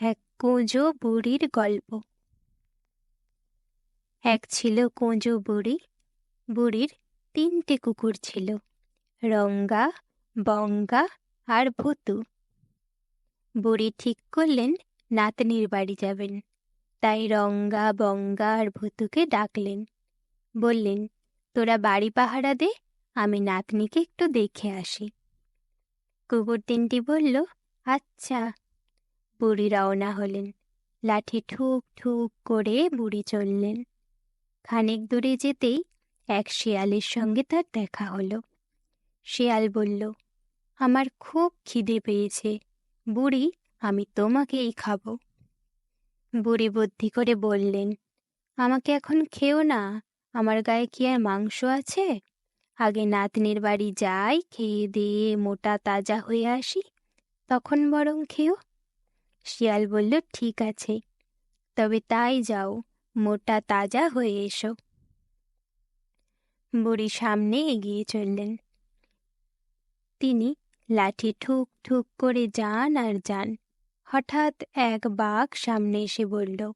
এক কোঁজো বুড়ির গল্প। এক ছিল কোঁজো বুড়ি, বুড়ির তিনটে কুকুর ছিল, রঙ্গা, বঙ্গা আর ভুতু। বুড়ি ঠিক করলেন নাতনির বাড়ি যাবেন, তাই রঙ্গা, বঙ্গা আর ভুতুকে ডাকলেন। বললেন, তোরা বাড়ি পাহারা দে, আমি নাতনিকে একটু দেখে আসি। কুকুর তিনটি বলল আচ্ছা। বুড়ি রওনা হলেন। লাঠি ঠুক ঠুক করে বুড়ি চললেন। খানিক দূরে যেতেই এক শিয়ালের সঙ্গে তার দেখা হলো। শিয়াল বলল, আমার খুব খিদে পেয়েছে। বুড়ি, আমি তোমাকেই খাব। বুড়ি বুদ্ধি করে বললেন, আমাকে এখন খেও না। আমার গায়ে কি আর মাংস আছে? আগে নাতনির বাড়ি যাই, খেয়ে দিয়ে মোটা তাজা হয়ে আসি, তখন বরং খেও। শিয়াল বলল, ঠিক আছে, তবে তাই যাও, মোটা তাজা হয়ে এসো। বুড়ি সামনে এগিয়ে চললেন। তিনি লাঠি ঠুক ঠুক করে যান আর যান। হঠাৎ এক বাঘ সামনে এসে বলল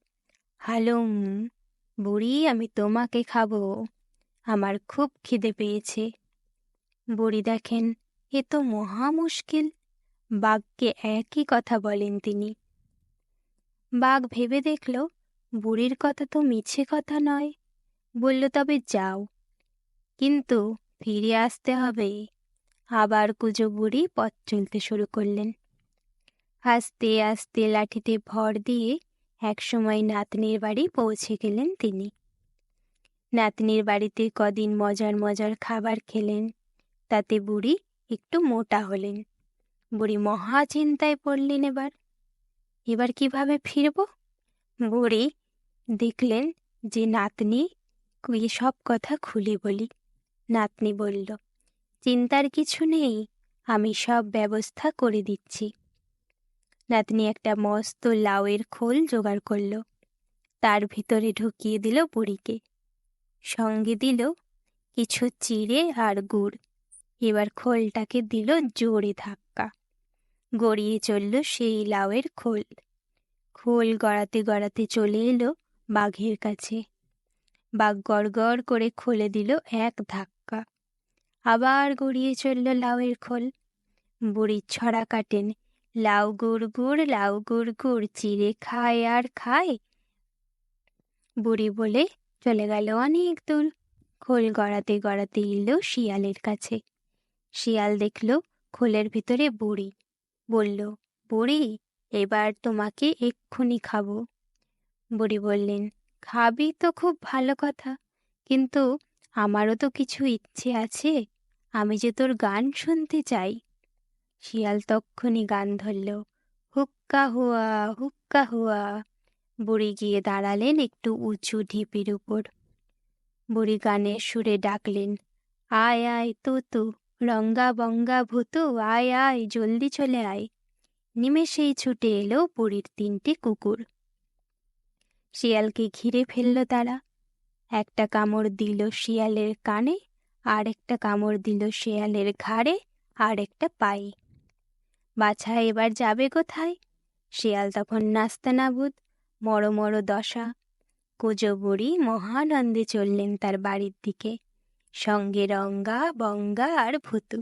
হালুম বুড়ি, আমি তোমাকে খাব, আমার খুব খিদে পেয়েছে। বুড়ি দেখেন, এ তো মহা মুশকিল। বাঘকে একই কথা বলেন তিনি। বাঘ ভেবে দেখল, বুড়ির কথা তো মিছে কথা নয়। বলল, তবে যাও। কিন্তু ফিরে আসতে হবে। আবার কুজো বুড়ি পথ চলতে শুরু করলেন। আস্তে আস্তে লাঠিতে ভর দিয়ে একসময় নাতনির বাড়ি পৌঁছে গেলেন তিনি। নাতনির বাড়িতে কদিন মজার মজার খাবার খেলেন। তাতে বুড়ি একটু মোটা হলেন। বুড়ি মহা চিন্তায় পড়লেন এবার। এবার কীভাবে ফিরব? বুড়ি দেখলেন যে নাতনি কুয়ে সব কথা খুলে বলি। নাতনি বলল, চিন্তার কিছু নেই, আমি সব ব্যবস্থা করে দিচ্ছি। নাতনি একটা মস্ত লাউয়ের খোল জোগাড় করল। তার ভিতরে ঢুকিয়ে দিল বুড়িকে। সঙ্গে দিল কিছু চিড়ে আর গুড়। এবার খোলটাকে দিল জোরে ধাক্কা। গড়িয়ে চলল সেই লাউয়ের খোল। খোল গড়াতে গড়াতে চলে এলো বাঘের কাছে। বাঘ গড় করে খুলে দিল এক ধাক্কা। আবার গড়িয়ে চলল লাউয়ের খোল। বুড়ি ছড়া কাটেন, লাউ গুড় গুড়, লাউ গুড় গুড়, চিড়ে খায় আর খায়। বুড়ি বলে, চলে গেল অনেক দূর। খোল গড়াতে গড়াতে এলো শিয়ালের কাছে। শিয়াল দেখল খোলের ভিতরে বুড়ি। বলল, বুড়ি, এবার তোমাকে এক্ষুনি খাব। বুড়ি বললেন, খাবি তো খুব ভালো কথা, কিন্তু আমারও তো কিছু ইচ্ছে আছে, আমি যে তোর গান শুনতে চাই। শিয়াল তক্ষুনি গান ধরল, হুক্কা হুয়া হুক্কা হুয়া। বুড়ি গিয়ে দাঁড়ালেন একটু উঁচু ঢিপির উপর। বুড়ি গানের সুরে ডাকলেন, আয় আয়, তু তু। রঙ্গা বঙ্গা ভুতু, আয় আয়, জলদি চলে আয়। নিমেষেই ছুটে এলো বুড়ির তিনটে কুকুর। শিয়ালকে ঘিরে ফেলল তারা। একটা কামড় দিল শিয়ালের কানে, আর একটা কামড় দিল শিয়ালের ঘাড়ে, আর একটা পায়ে। বাছা, এবার যাবে কোথায়? শিয়াল তখন নাস্তানাবুদ মরো মরো দশা। কুজো বুড়ি মহানন্দে চললেন তার বাড়ির দিকে। সঙ্গে রঙ্গা বঙ্গা আর ভুতু